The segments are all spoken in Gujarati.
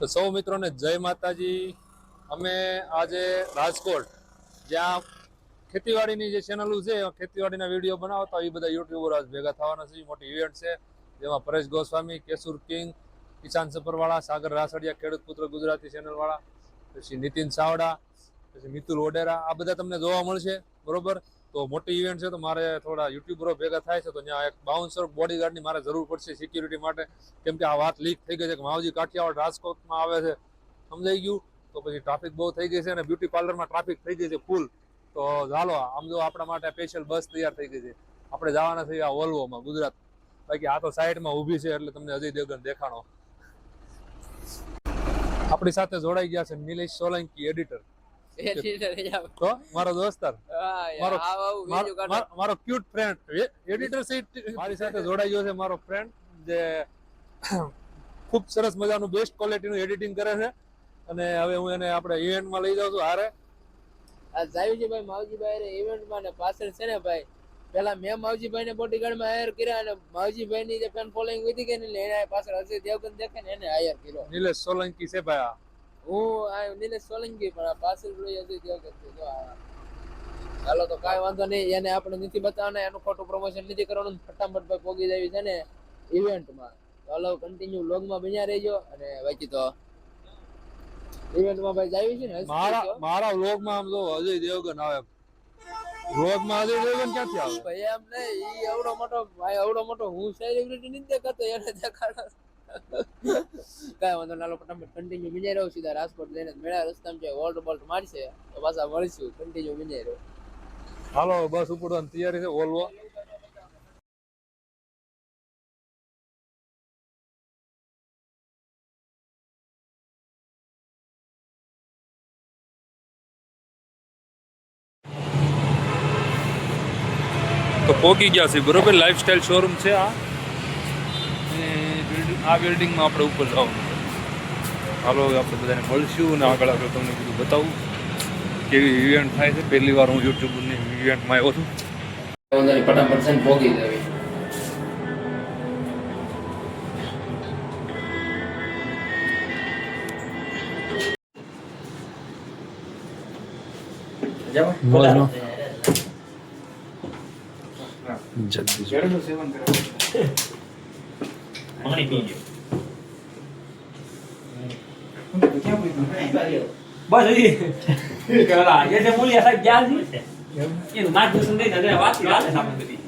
તો સૌ મિત્રોને જય માતાજી. અમે આજે રાજકોટ, જ્યાં ખેતીવાડીની જે ચેનલો છે, ખેતીવાડીના વીડિયો બનાવતા એ બધા યુટ્યુબર આજ ભેગા થવાના છે. મોટી ઇવેન્ટ છે, જેમાં પરેશ ગોસ્વામી, કેશુર કિંગ કિસાન સફરવાળા, સાગર રાસડિયા, ખેડૂત પુત્ર ગુજરાતી ચેનલવાળા પછી નીતિન ચાવડા, પછી મિતુલ ઓડેરા આ બધા તમને જોવા મળશે, બરોબર? તો મોટી ઇવેન્ટ છે તો મારે થોડા યુટ્યુબરો ભેગા થાય છે તો ત્યાં એક બાઉન્સર બોડીગાર્ડની મારે જરૂર પડશે સિક્યુરિટી માટે. કેમ કે આ વાત લીક થઈ ગઈ છે કે માવજી કાઠિયાવાડ રાજકોટમાં આવે છે. સમજાઈ ગયું? તો પછી ટ્રાફિક બહુ થઈ ગઈ છે અને બ્યુટી પાર્લરમાં ટ્રાફિક થઈ ગઈ છે ફૂલ તો ચાલો, આમ જો આપણા માટે સ્પેશિયલ બસ તૈયાર થઈ ગઈ છે. આપણે જવાના છીએ આ વોલ્વોમાં ગુજરાત. બાકી આ તો સાઈડમાં ઊભી છે એટલે તમને અજય દેવગન દેખાણો. આપણી સાથે જોડાઈ ગયા છે નિલેશ સોલંકી એડિટર તો મારો દોસ્તાર મારો- ક્યુટ ફ્રેન્ડ એડિટર મારી સાથે જોડાઈ ગયો છે મારો ફ્રેન્ડ જે ખૂબ સરસ મજાનું બેસ્ટ ક્વોલિટીનું એડિટિંગ કરે છે. અને હવે હું એને આપણે ઇવેન્ટમાં લઈ જાઉં છું હારે. આ જાવીજીભાઈ માવજીભાઈ રે ઇવેન્ટમાં ને પાછળ છે ને ભાઈ. પેલા મેં માવજીભાઈ ને બોડીગાર્ડમાં હાયર કર્યા અને માવજીભાઈ ની જે ફેન ફોલોઈંગ વધી ગઈ ને એને પાછળ અજય દેવગન દેખે ને એને હાયર કર્યો. નિલેશ સોલંકી છે ભાઈ આ. હું આ નિલેશ સોલંકી પણ આ પાછળ જોઈ અજય દેવગન છે જો. હાલો તો કાંઈ વાંધો નહીં એને આપણે નથી બતાવવાના એનું ખોટું પ્રમોશન નથી કરવાનું ફટાફટ ભાઈ પોગી જાવી છે ને ઇવેન્ટમાં તો હાલો કન્ટિન્યુ વ્લોગમાં બન્યા રહેજો અને બાકી તો ઇવેન્ટમાં ભાઈ જાવી છે ને મારા તો. મારા વ્લોગમાં આમ જો અજય દેવગન આવે વ્લોગમાં અજય દેવગન ક્યાંથી આવે ભાઈ એમ નહીં ઈ અવડો મોટો ભાઈ અવડો મોટો હું સેલિબ્રિટી નથી દેખાતો એને દેખાડો કાંઈ વાંધો નાલો તમે કન્ટિન્યુ મિજાઈ રહ્યો સીધા રાજકોટ લઈને મેળા રસ્તામાં જે વોલ્ટ બોલ્ટ મારશે તો પાછા મળીશું. કન્ટિન્યુ મિજાઈ રહ્યો હાલો બસ ઉપડવાની તૈયારી છે વોલ્વો તો પોકી ગયા છે બરોબર? લાઈફસ્ટાઈલ શોરૂમ છે આ. આ બિલ્ડિંગમાં આપણે ઉપર જવાનું. હવે આપણે બધાને મળશું અને આગળ આગળ તમને બધું બતાવું. કેવી ઇવેન્ટ થાય છે? પહેલી વાર હું યુટ્યુબની ઇવેન્ટમાં આવ્યો છું. ફટાફટ છે ભોગી દેવી બસ એ જે મૂલ્ય સાહેબ ગયા છે? એનું માર્ગદર્શન દઈને જરા વાત ચાલે આપણે બધી.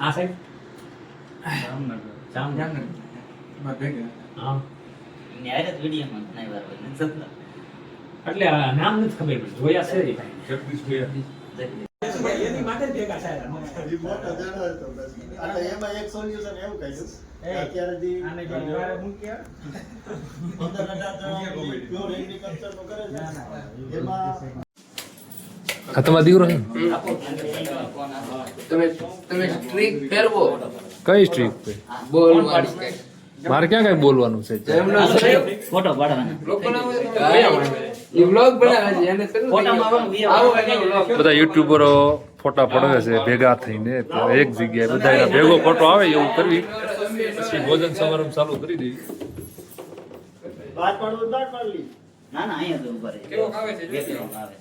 આ સાહેબ. જામનગર. હા. ન્યાય જ વિડીયોમાં ઘણા વાર નથી એટલે નામ નથી ખબર જોયા છે એ. ભાઈ. જગદીશ. એની માટે જ ભેગા થયા રિમોટ અજાણો હતો બસ. એટલે એમાં એક solution એવું કહીશું કે અત્યારે જે પંદર હજાર જણા pure agriculture નું. કરે છે એમાં આ તમારો દીકરો છે તમે તમે સ્ટ્રીક ફેરવો. કઈ સ્ટ્રીક બોલ વાળી કંઈક. મારે ક્યાં કઈ બોલવાનું છે? એમનો સ્ટ્રીક ફોટો પાડવાના. ઈ vlog બનાવે છે એને શરૂ. આવો. બધા યુટ્યુબરો ફોટા પડાવે છે ભેગા થઈને તો એક જગ્યાએ બધા ભેગો ફોટો આવે એવું કરવી પછી ભોજન સમારંભ ચાલુ કરી દેવી પાડવું ના ના અહીંયા તો ઊભા રહે. બે કિલો આવે